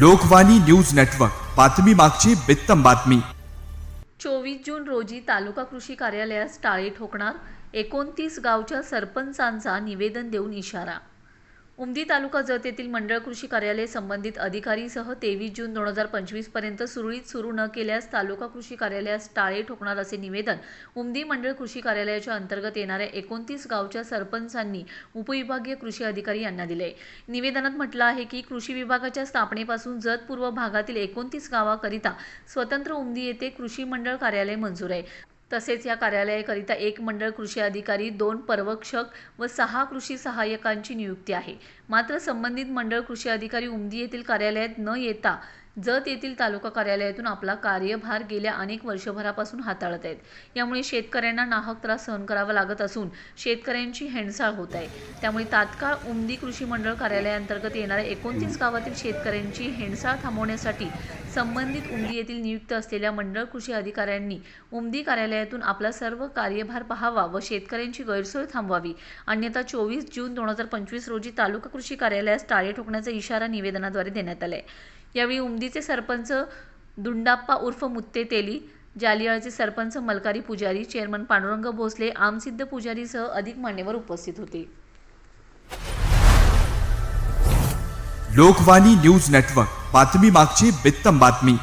Lokvani news network बातमी मागची बित्तम बातमी. चोवीस जून रोजी तालुका कृषी कार्यालयास टाळे ठोकणार एकोणतीस गावच्या सरपंचांचा निवेदन देऊन इशारा उमदी तालुका जत येथील मंडळ कृषी कार्यालय संबंधित अधिकारीसह तेवीस जून दोन हजार पंचवीसपर्यंत सुरळीत सुरू न केल्यास तालुका कृषी कार्यालयास टाळे ठोकणार असे निवेदन उमदी मंडळ कृषी कार्यालयाच्या अंतर्गत येणाऱ्या एकोणतीस गावच्या सरपंचांनी उपविभागीय कृषी अधिकारी यांना दिले. निवेदनात म्हटलं आहे की कृषी विभागाच्या स्थापनेपासून जत पूर्व भागातील एकोणतीस गावाकरिता स्वतंत्र उमदी येथे कृषी मंडळ कार्यालय मंजूर आहे. तसेच या कार्यालयाकरिता एक मंडळ कृषी अधिकारी दोन पर्यवेक्षक व सहा कृषी सहाय्यकांची नियुक्ती आहे. मात्र संबंधित मंडळ कृषी अधिकारी उमदी येथील कार्यालयात न येता जत येथील तालुका कार्यालयातून आपला कार्यभार गेल्या अनेक वर्षभरापासून हाताळत आहेत. यामुळे शेतकऱ्यांना नाहक त्रास सहन करावा लागत असून शेतकऱ्यांची हेणसाळ होत आहे. त्यामुळे तात्काळ उमदी कृषी मंडळ कार्यालयाअंतर्गत येणाऱ्या एकोणतीस गावातील शेतकऱ्यांची हेणसाळ थांबवण्यासाठी संबंधित उमदी येथील नियुक्त असलेल्या मंडळ कृषी अधिकाऱ्यांनी उमदी कार्यालयातून आपला सर्व कार्यभार पाहावा व शेतकऱ्यांची गैरसोय थांबवावी. अन्यथा चोवीस जून दोन हजार पंचवीस रोजी तालुका कृषी कार्यालयास टाळे ठोकण्याचा इशारा निवेदनाद्वारे देण्यात आला आहे यावेळी उमदीचे सरपंच दुंडाप्पा उर्फ मुत्ते तेली जालियाळचे सरपंच मलकारी पुजारी चेअरमन पांडुरंग भोसले आमसिद्ध पुजारीसह अधिक मान्यवर उपस्थित होते. लोकवाणी न्यूज नेटवर्क बातमी मागची बित्तम बातमी.